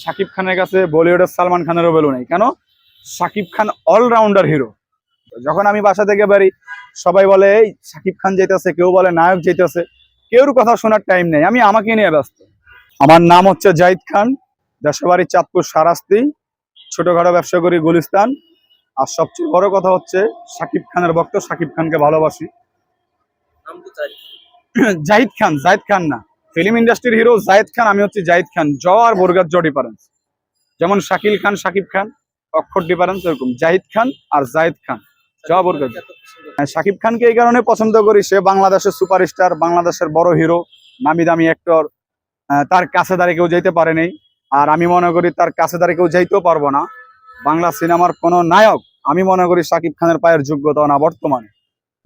শাকিব খানের কাছে বলিউডের সালমান খানেরও বেলু নেই। কেন? শাকিব খান অলরাউন্ডার হিরো যখন আমি বাসা থেকে বাড়ি সবাই বলে এই শাকিব খান যেতেছে কেউ বলে নায়ক যেতেছে কেউর কথা শোনার টাইম নেই। আমি আমাকে নিয়ে ব্যস্ত। আমার নাম হচ্ছে জাহিদ খান দেশবাড়ি চাঁদপুর সারাস্তি ছোটখাটো ব্যবসা করি গুলিস্তান। আর সবচেয়ে বড় কথা হচ্ছে শাকিব খানের ভক্ত শাকিব খানকে ভালোবাসি। জাহিদ খান জাহিদ খান না। ফিল্ম ইন্ডাস্ট্রির হিরো জাহিদ খান আমি হচ্ছে জাহিদ খান। জ আর বর্গার জ ডিফারেন্স যেমন শাকিল খান শাকিব খান অক্ষর ডিফারেন্স এরকম। জাহিদ খান আর জাহিদ খান। জ বর্গার। হ্যাঁ, শাকিব খানকে এই কারণে পছন্দ করি। সে বাংলাদেশের সুপারস্টার বাংলাদেশের বড় হিরো নামি দামি অ্যাক্টর তার কাছে দাঁড়িয়ে কেউ যেতে পারেনি আর আমি মনে করি তার কাছে দাঁড়িয়ে কেউ যাইতেও পারব না। বাংলা সিনেমার কোনো নায়ক আমি মনে করি শাকিব খানের পায়ের যোগ্যতা না বর্তমানে।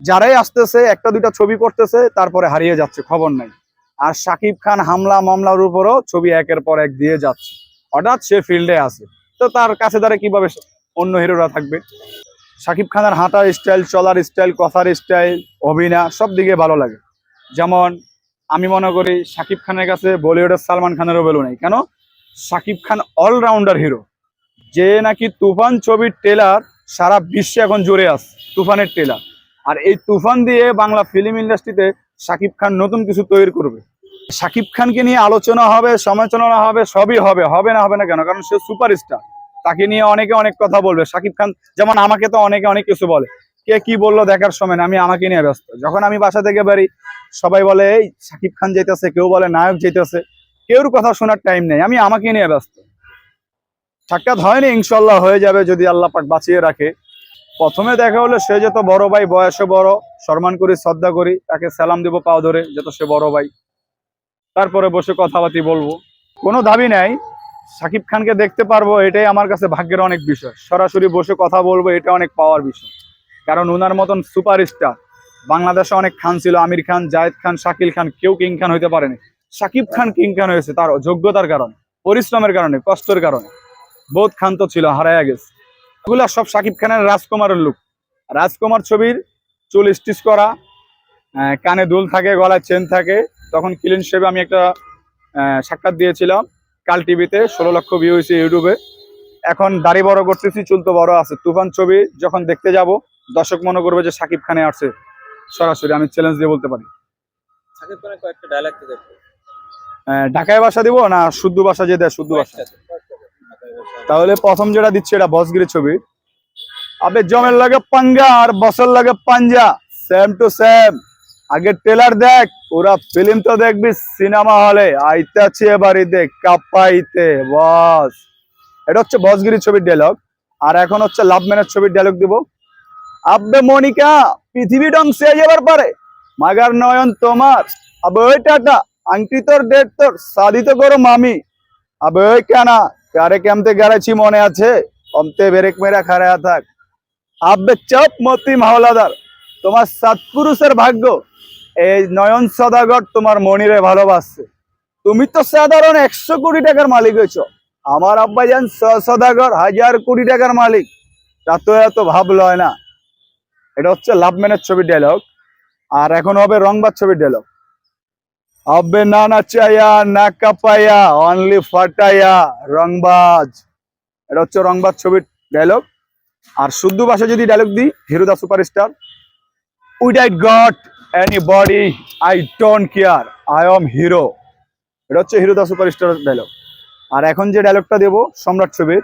যারাই আসতেছে একটা দুইটা ছবি করতেছে তারপরে হারিয়ে যাচ্ছে খবর নাই। আর শাকিব খান হামলা মামলার উপরও ছবি একের পর এক দিয়ে যাচ্ছে। হঠাৎ সে ফিল্ডে আছে তো তার কাছে দাঁড়িয়ে কীভাবে অন্য হিরোরা থাকবে? শাকিব খানের হাঁটার স্টাইল, চলার স্টাইল, কথার স্টাইল, অভিনয় সব দিকে ভালো লাগে। যেমন আমি মনে করি শাকিব খানের কাছে বলিউডের সালমান খানেরও বেলু নেই। কেন? Shakib Khan all rounder hero. যে নাকি তুফান ছবির টেলার সারা বিশ্বে এখন জুড়ে আছে, তুফানের টেলার আর এই তুফান দিয়ে বাংলা ফিল্ম ইন্ডাস্ট্রিতে শাকিব খান নতুন কিছু তৈরি করবে। শাকিব খানকে নিয়ে আলোচনা হবে, সমালোচনা হবে, সবই হবে হবে না হবে না কেন? কারণ সে সুপারস্টার। তাকে নিয়ে অনেকে অনেক কথা বলবে। শাকিব খান, যেমন আমাকে তো অনেকে অনেক কিছু বলে। কে কি বলল দেখার সময় না, আমি আমাকে নিয়ে ব্যস্ত। যখন আমি বাসা থেকে বাড়ি সবাই বলে, এই শাকিব খান যেতেছে কেউ বলে নায়ক যেতেছে কেউর কথা শোনার টাইম নেই, আমি আমাকে নিয়ে ব্যস্ত। সাক্ষাৎ হয়নি ইনশাল্লাহ হয়ে যাবে যদি আল্লাহ পাক বাঁচিয়ে রাখে। প্রথমে দেখা হলো, সে যত বড় ভাই, বয়সে বড়, সম্মান করি, শ্রদ্ধা করি, তাকে সালাম দিব পাও ধরে, যত সে বড় ভাই। তারপরে বসে কথাবার্তি বলব। কোনো দাবি নাই। সাকিব খানকে দেখতে পারব, এটাই আমার কাছে ভাগ্যের অনেক বিষয়। সরাসরি বসে কথা বলব, এটা অনেক পাওয়ার বিষয়। কারণ ওনার মতন সুপারস্টার, বাংলাদেশে অনেক খান ছিল, আমির খান, জায়েদ খান, শাকিল খান, কেউ কিং খান হইতে পারেনি। সাকিব খান কিং খান হয়েছে তার যোগ্যতার কারণে, পরিশ্রমের কারণে, কষ্টের কারণে। বোধ খান তো ছিল, হারায়া গেছে। এগুলা সব সাকিব খানের রাজকুমারের লুক। রাজকুমার ছবির চুল স্টিচ করা কানে দুল থাকে, গলায় চেন থাকে তখন ক্লিন শেপে আমি একটা সাক্ষাৎ দিয়েছিলাম কাল টিভিতে ষোলো লক্ষ ভিউ হয়েছে ইউটিউবে। এখন দাড়ি বড় করতেছি চুল তো বড় আছে। তুফান ছবি যখন দেখতে যাব দর্শক মনে করবে যে সাকিব খানে আসছে। সরাসরি আমি চ্যালেঞ্জ দিয়ে বলতে পারি। সাকিব খানের কয়েকটা ডায়লগ আহ, ঢাকায় ভাষা দিব না শুদ্ধ ভাষা যে দেয় শুদ্ধ ভাষা বসে। তাহলে প্রথম যেটা দিচ্ছে এটা বসগিরি ছবি। আবে জমের লাগে পাঙ্গা আর বসর লাগে পাঞ্জা। সেম টু সেম আগে ট্রেলার দেখ ওরা ফিল্ম তো দেখবি সিনেমা হলে আইতাছে বাড়িতে, কাপাইতে, বস। এটা হচ্ছে বসগিরি ছবির ডায়লগ আর এখন হচ্ছে লাভ ম্যানের ছবির ডায়লগ দিব। আব্বে মনিকা, পৃথিবী ধ্বংসে যাবার পারে, মাগার নয়ন তোমার। আবে ওই টাটা আংটি তোর ডেট তোর সাদিত করো মামি। আবে ওই কেনা, কারে কেমতে গেড়েছি মনে আছে? অমতে বেরেক মেরা খাড়া থাক। আব্বে চপ মতি মাওলাদার, তোমার সৎপুরুষের ভাগ্য। এই নয়ন সদাগর তোমার মনিরে ভালোবাসছে। তুমি তো সাধারণ একশো কোটি টাকার মালিক হয়েছ। আমার আব্বাজান স- সদাগর হাজার কোটি টাকার মালিক। তা তো এত ভাব লয় না। এটা হচ্ছে লাভ ম্যানের ছবির ডায়লগ আর এখন হবে রংবাদ ছবির ডায়লগ আব্বে না নাচাইয়া, না কাপাইয়া অনলি ফাটাইয়া রংবাজ। এটা হচ্ছে রংবাজ ছবির ডায়লগ আর শুদ্ধ ভাষা যদি ডায়লগ দিই, হিরোদা superstar. With I got anybody I don't care I am hero এটা হচ্ছে হিরোদা সুপারস্টার ডায়লগ আর এখন যে ডায়লগটা দেবো, সম্রাট ছবির,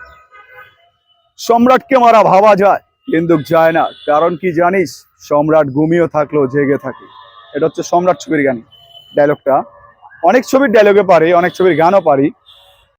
সম্রাটকে মারা ভাবা যায়, কিন্তু যায় না। কারণ কি জানিস, সম্রাট ঘুমিয়ে থাকল জেগে থাকে। এটা হচ্ছে সম্রাট ছবির গান। ডায়লগটা অনেক ছবির ডায়লগে পারি, অনেক ছবির গানও পারি